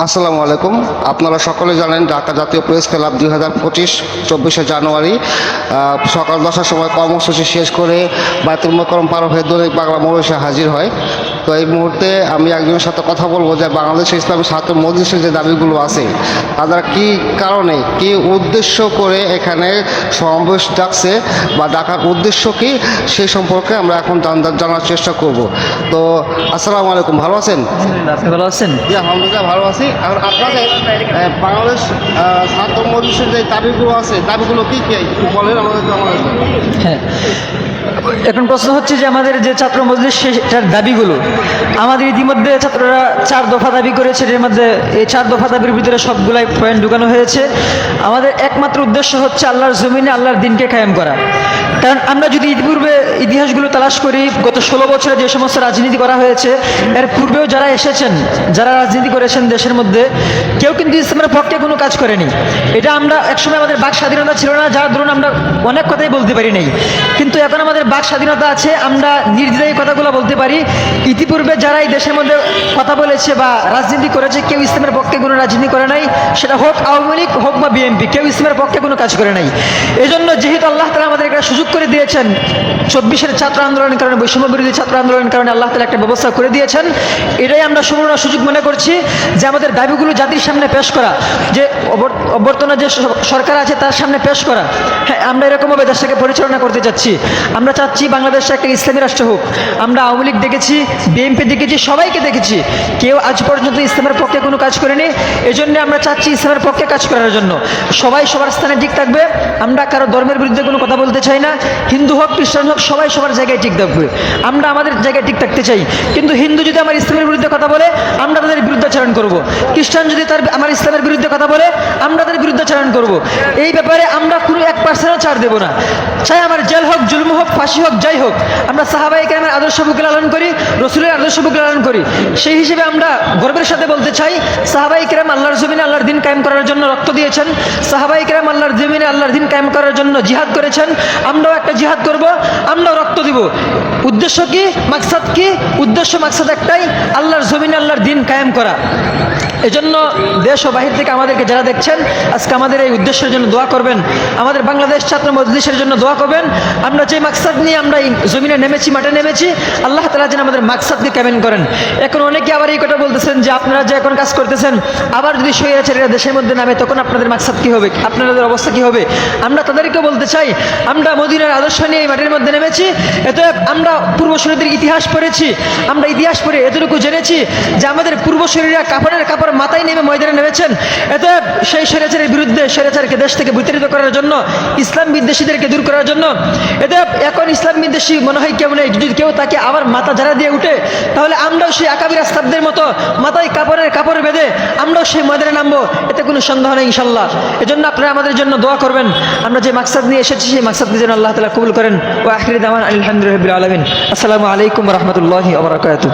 আসসালামু আলাইকুম। আপনারা সকলে জানেন ঢাকা জাতীয় প্রেস ক্লাব দুই হাজার পঁচিশ, চব্বিশে জানুয়ারি সকাল দশটার সময় কর্মসূচি শেষ করে বায়তুল মোকরম পার হয়ে দৈনিক বাংলা মৌলিশে হাজির হয়। তো এই মুহূর্তে আমি একজনের সাথে কথা বলব যে বাংলাদেশ ইসলামী ছাত্র মজলিসের যে দাবিগুলো আছে তারা কি কারণে কি উদ্দেশ্য করে এখানে সমাবেশ ডাকছে বা ডাকার উদ্দেশ্য কি সেই সম্পর্কে আমরা এখন জানার চেষ্টা করব। তো আসসালামু আলাইকুম ভালো আছেন? ভালো আছেন? জি আলহামদুলিল্লাহ ভালো আছি। আর আপনাদের বাংলাদেশ ছাত্র মজলিসের যে দাবিগুলো আছে দাবিগুলো কি কি? বলেন আমাদের হ্যাঁ এখন প্রশ্ন হচ্ছে যে আমাদের যে ছাত্র মজলিস, সেটার দাবিগুলো। আমাদের ইতিমধ্যে ছাত্ররা চার দফা দাবি করেছে, এর মধ্যে এই চার দফা দাবির ভিতরে সবগুলাই পয়েন্ট ঢুকানো হয়েছে। আমাদের একমাত্র উদ্দেশ্য হচ্ছে আল্লাহর জমিনে আল্লাহর দিনকে কায়েম করা। কারণ আমরা যদি ইতিপূর্বে ইতিহাসগুলো তালাশ করি, গত ষোলো বছরে যে সমস্ত রাজনীতি করা হয়েছে, এর পূর্বেও যারা এসেছেন, যারা রাজনীতি করেছেন দেশের মধ্যে, কেউ কিন্তু ইসলামের পক্ষে কোনো কাজ করেনি। এটা আমরা একসময় আমাদের বাক স্বাধীনতা ছিল না, যার ধরুন আমরা অনেক কথাই বলতে পারি নাই। কিন্তু এখন আমাদের বাক স্বাধীনতা আছে, আমরা নির্দ্বিধায় কথাগুলো বলতে পারি। ইতিপূর্বে যারা এই দেশের মধ্যে কথা বলেছে বা রাজনীতি করেছে, কেউ ইসলামের পক্ষে কোনো রাজনীতি করে নাই। সেটা হোক আওয়ামী লীগ, হোক বা বিএনপি, কেউ ইসলামের পক্ষে কোনো কাজ করে নাই। এই জন্য যেহেতু আল্লাহ তালা আমাদের একটা সুযোগ করে দিয়েছেন। চব্বিশের ছাত্র আন্দোলনের কারণে, বৈষম্য বিরোধী ছাত্র আন্দোলনের কারণে আল্লাহ তালা একটা ব্যবস্থা করে দিয়েছেন। এটাই আমরা সুবর্ণ সুযোগ মনে করছি যে আমাদের দাবিগুলো জাতির সামনে পেশ করা, যে অবর- অভ্যর্থনা যে সরকার আছে তার সামনে পেশ করা হ্যাঁ আমরা এরকমভাবে দেশটাকে পরিচালনা করতে চাচ্ছি। আমরা চাচ্ছি বাংলাদেশ একটা ইসলামী রাষ্ট্র হোক। আমরা আওয়ামী লীগ দেখেছি বিএনপি দেখেছি, সবাইকে দেখেছি। কেউ আজ পর্যন্ত ইসলামের পক্ষে কোনো কাজ করেনি। এই জন্য আমরা চাচ্ছি ইসলামের পক্ষে কাজ করার জন্য। সবাই সবার স্থানে ঠিক থাকবে। আমরা কারও ধর্মের বিরুদ্ধে কোনো কথা বলতে চাই না। হিন্দু হোক, খ্রিস্টান হোক, সবাই সবার জায়গায় ঠিক থাকবে আমরা আমাদের জায়গায় ঠিক থাকতে চাই। কিন্তু হিন্দু যদি আমার ইসলামের বিরুদ্ধে কথা বলে, আমরা তাদের বিরুদ্ধাচরণ করব। খ্রিস্টান যদি তার আমার ইসলামের বিরুদ্ধে কথা বলে, আমরা তাদের বিরুদ্ধাচরণ করব। এই ব্যাপারে আমরা কোনো এক পার্সেন্টও ছাড় দেবো না। চাই আমার জেল হোক, জুলম হোক, ফাঁসি হোক, যাই হোক, আমরা সাহাবাই আমার আদর্শ বুকে লালন করি, রসুলের আদর্শ বুকে লালন করি। সেই হিসেবে আমরা গর্বের সাথে বলতে চাই সাহাবাই আল্লাহর জমিনে আল্লাহর কায়েম করার জন্য রক্ত দিয়েছেন। সাহাবাই কেরাম আল্লাহর জমিনে আল্লাহর দিন কায়েম করার জন্য জিহাদ করেছেন। আমরাও একটা জিহাদ করব, আমরাও রক্ত দিব। উদ্দেশ্য কি? মাকসাদ কি? উদ্দেশ্য, মাকসাদ একটাই, আল্লাহর জমিনে আল্লাহর দিন কায়েম করা। এজন্য দেশ ও বাহির থেকে আমাদেরকে যারা দেখছেন, আজকে আমাদের এই উদ্দেশ্যের জন্য দোয়া করবেন। আমাদের বাংলাদেশ ছাত্র মজলিসের জন্য দোয়া করবেন। আমরা যে মাকসাদ নিয়ে আমরা এই জমিনে নেমেছি, মাঠে নেমেছি, আল্লাহ তালা যেন আমাদের মাকসাদকে কেমন করেন। এখন অনেকে আবার এই কথা বলতেছেন যে, আপনারা যে এখন কাজ করতেছেন, আবার যদি স্বৈরাচারীরা দেশের মধ্যে নামে, তখন আপনাদের মাকসাদ কি হবে? আপনাদের অবস্থা কি হবে? আমরা তাদেরকে বলতে চাই, আমরা মদিনার আদর্শ নিয়ে এই মাটির মধ্যে নেমেছি এতে আমরা পূর্বশরীদের ইতিহাস পড়েছি, আমরা ইতিহাস পড়ে এতটুকু জেনেছি যে আমাদের পূর্বশরীরা কাপড়ের কাপড় মাথায় নেমে ময়দানে নেমেছেন। এতে সেই স্বৈরাচারের বিরুদ্ধে স্বৈরাচারকে দেশ থেকে বিতাড়িত করার জন্য, ইসলাম বিদ্বেষীদেরকে দূর করার জন্য এতে এখন ইসলাম বিদ্বেষী মনে হয় কেউ নেই। যদি কেউ তাকে আবার মাথা ঝাড়া দিয়ে উঠে, তাহলে আমরাও সেই আকাবির আস্তাবদের মতো মাথায় কাপড়ের কাপড় বেঁধে আমরাও সেই ময়দানে নামবো, এতে কোনো সন্দেহ নেই ইনশাল্লাহ। এজন্য আপনারা আমাদের জন্য দোয়া করবেন। আমরা যে মাকসাদ নিয়ে এসেছি, সেই মাকসাদকে যেন আল্লাহ তালা কবুল করেন। ও আখরি দামান আলহামদুলিল্লাহ আলমিন। আসসালামু আলাইকুম রহমতুল্লাহি আবরাকাতু